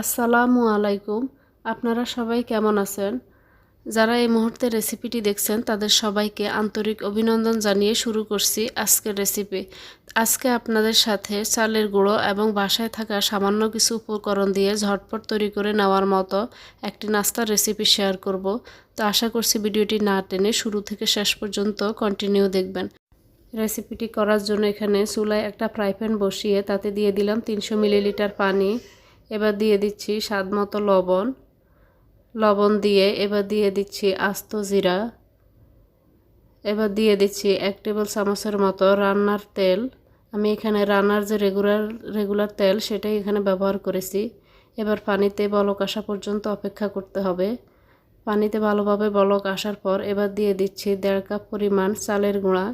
আসসালামু আলাইকুম। আপনারা সবাই কেমন আছেন? যারা এই মুহূর্তে রেসিপিটি দেখছেন, তাদের সবাইকে আন্তরিক অভিনন্দন জানিয়ে শুরু করছি আজকের রেসিপি। আজকে আপনাদের সাথে চালের গুঁড়ো এবং বাসায় থাকা সামান্য কিছু উপকরণ দিয়ে ঝটপট তৈরি করে নেওয়ার মতো একটি নাস্তার রেসিপি শেয়ার করব। তো আশা করছি ভিডিওটি না টেনে শুরু থেকে শেষ পর্যন্ত কন্টিনিউ দেখবেন। রেসিপিটি করার জন্য এখানে চুলায় একটা ফ্রাই প্যান বসিয়ে তাতে দিয়ে দিলাম তিনশো মিলিলিটার পানি। এবার দিয়ে দিচ্ছি স্বাদ মতো লবণ। লবণ দিয়ে এবার দিয়ে দিচ্ছি আস্ত জিরা। এবার দিয়ে দিচ্ছি এক টেবিল চামচের মতো রান্নার তেল। আমি এখানে রান্নার যে রেগুলার রেগুলার তেল সেটাই এখানে ব্যবহার করেছি। এবার পানিতে বলক আসা পর্যন্ত অপেক্ষা করতে হবে। পানিতে ভালোভাবে বলক আসার পর এবার দিয়ে দিচ্ছি দেড় কাপ পরিমাণ চালের গুঁড়া।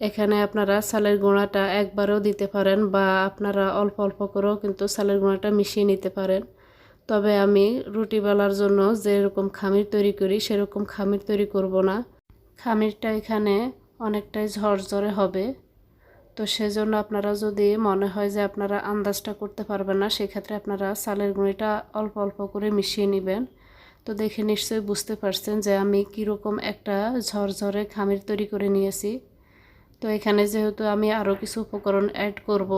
এখানে আপনারা চালের গুঁড়াটা একবারও দিতে পারেন বা আপনারা অল্প অল্প করেও কিন্তু চালের গুঁড়াটা মিশিয়ে নিতে পারেন। তবে আমি রুটি বেলার জন্য যেরকম খামির তৈরি করি, সেরকম খামির তৈরি করব না। খামিরটা এখানে অনেকটাই ঝরঝরে হবে। তো সেজন্য আপনারা যদি মনে হয় যে আপনারা আন্দাজটা করতে পারবেন না, সেক্ষেত্রে আপনারা চালের গুঁড়িটা অল্প অল্প করে মিশিয়ে নেবেন। তো দেখে নিশ্চয়ই বুঝতে পারছেন যে আমি কীরকম একটা ঝরঝরে খামির তৈরি করে নিয়েছি। তো এখানে যেহেতু আমি আরও কিছু উপকরণ অ্যাড করব,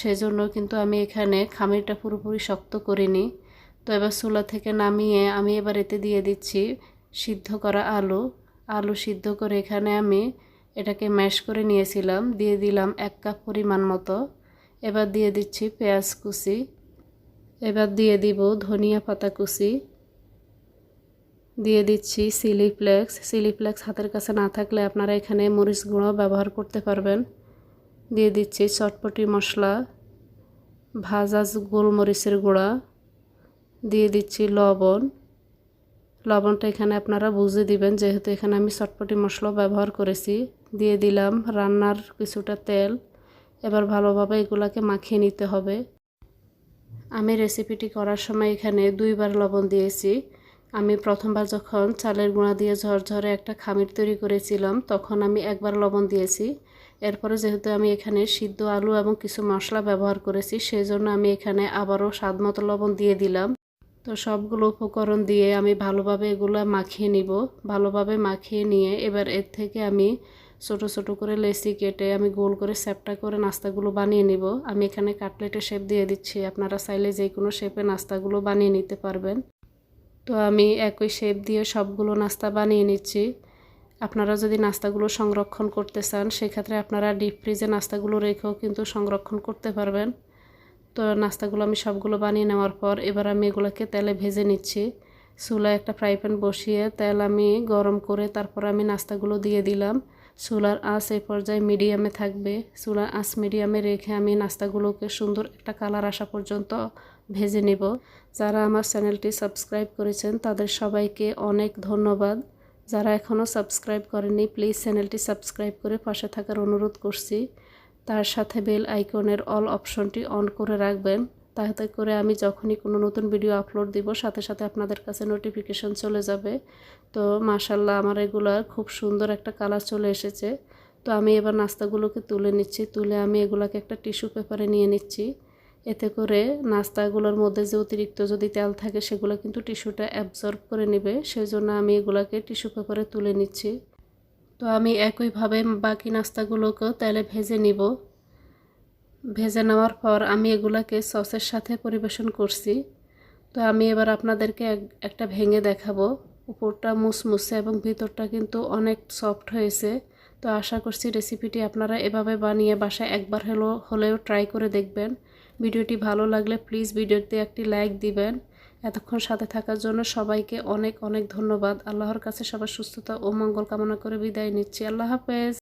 সেজন্য কিন্তু আমি এখানে খামিরটা পুরোপুরি শক্ত করিনি। তো এবার চুলা থেকে নামিয়ে আমি এবার এতে দিয়ে দিচ্ছি সিদ্ধ করা আলু। আলু সিদ্ধ করে এখানে আমি এটাকে ম্যাশ করে নিয়েছিলাম, দিয়ে দিলাম এক কাপ পরিমাণ মতো। এবার দিয়ে দিচ্ছি পেঁয়াজ কুচি। এবার দিয়ে দিব ধনিয়া পাতা কুচি। দিয়ে দিচ্ছি সিলি ফ্লেক্স সিলি ফ্লেক্স হাতের কাছে না থাকলে আপনারা এখানে মরিচ গুঁড়ো ব্যবহার করতে পারবেন। দিয়ে দিচ্ছি চটপটি মশলা, ভাজা গোলমরিচের গুঁড়া। দিয়ে দিচ্ছি লবণ। লবণটা এখানে আপনারা বুঝে দিবেন, যেহেতু এখানে আমি চটপটি মশলা ব্যবহার করেছি। দিয়ে দিলাম রান্নার কিছুটা তেল। এবার ভালোভাবে এগুলাকে মাখিয়ে নিতে হবে। আমি রেসিপিটি করার সময় এখানে দুইবার লবণ দিয়েছি। আমি প্রথমবার যখন চালের গুঁড়া দিয়ে ঝরঝরে একটা খামির তৈরি করেছিলাম, তখন আমি একবার লবণ দিয়েছি। এরপরে যেহেতু আমি এখানে সিদ্ধ আলু এবং কিছু মশলা ব্যবহার করেছি সেই জন্য আমি এখানে আবারও স্বাদ মতো লবণ দিয়ে দিলাম। তো সবগুলো উপকরণ দিয়ে আমি ভালোভাবে এগুলো মাখিয়ে নিব। ভালোভাবে মাখিয়ে নিয়ে এবার এর থেকে আমি ছোট ছোট করে লেসি কেটে আমি গোল করে স্যাপটা করে নাস্তাগুলো বানিয়ে নিব। আমি এখানে কাটলেটের শেপ দিয়ে দিচ্ছি, আপনারা চাইলে যে কোনো শেপে নাস্তাগুলো বানিয়ে নিতে পারবেন। তো আমি একই শেপ দিয়ে সবগুলো নাস্তা বানিয়ে নিচ্ছি। আপনারা যদি নাস্তাগুলো সংরক্ষণ করতে চান, সেক্ষেত্রে আপনারা ডিপ ফ্রিজে নাস্তাগুলো রেখেও কিন্তু সংরক্ষণ করতে পারবেন। তো নাস্তাগুলো আমি সবগুলো বানিয়ে নেওয়ার পর এবার আমি এগুলোকে তেলে ভেজে নিচ্ছি। চুলায় একটা ফ্রাই প্যান বসিয়ে তেল আমি গরম করে তারপর আমি নাস্তাগুলো দিয়ে দিলাম। চুলার আঁচ এই পর্যায়ে মিডিয়ামে থাকবে। চুলার আঁচ মিডিয়ামে রেখে আমি নাস্তাগুলোকে সুন্দর একটা কালার আসা পর্যন্ত ভেজে নেব। যারা আমার চ্যানেলটি সাবস্ক্রাইব করেছেন, তাদের সবাইকে অনেক ধন্যবাদ। যারা এখনও সাবস্ক্রাইব করেনি প্লিজ চ্যানেলটি সাবস্ক্রাইব করে পাশে থাকার অনুরোধ করছি। তার সাথে বেল আইকনের অল অপশনটি অন করে রাখবেন। তাতে করে আমি যখনই কোনো নতুন ভিডিও আপলোড দিব, সাথে সাথে আপনাদের কাছে নোটিফিকেশন চলে যাবে। তো মাশাল্লাহ আমার এগুলার খুব সুন্দর একটা কালার চলে এসেছে। তো আমি এবার নাস্তাগুলোকে তুলে নিচ্ছি। তুলে আমি এগুলাকে একটা টিস্যু পেপারে নিয়ে নিচ্ছি। এতে করে নাস্তাগুলোর মধ্যে যে অতিরিক্ত যদি তেল থাকে, সেগুলো কিন্তু টিস্যুটা অ্যাবজর্ব করে নেবে। সেই জন্য আমি এগুলাকে টিস্যু পেপারে তুলে নিচ্ছি। তো আমি একইভাবে বাকি নাস্তাগুলোকেও তেলে ভেজে নিব। ভেজে নেওয়ার পর আমি এগুলাকে সসের সাথে পরিবেশন করছি। তো আমি এবার আপনাদেরকে একটা ভেঙে দেখাবো। উপরটা মুসমুসে এবং ভিতরটা কিন্তু অনেক সফট হয়েছে। তো আশা করছি রেসিপিটি আপনারা এভাবে বানিয়ে বাসায় একবার হলো, হলেও ট্রাই করে দেখবেন। ভিডিওটি ভালো লাগলে প্লিজ ভিডিওতে একটি লাইক দিবেন। এতক্ষণ সাথে থাকার জন্য সবাইকে অনেক অনেক ধন্যবাদ। আল্লাহর কাছে সবার সুস্থতা ও মঙ্গল কামনা করে বিদায় নিচ্ছি। আল্লাহ হাফেজ।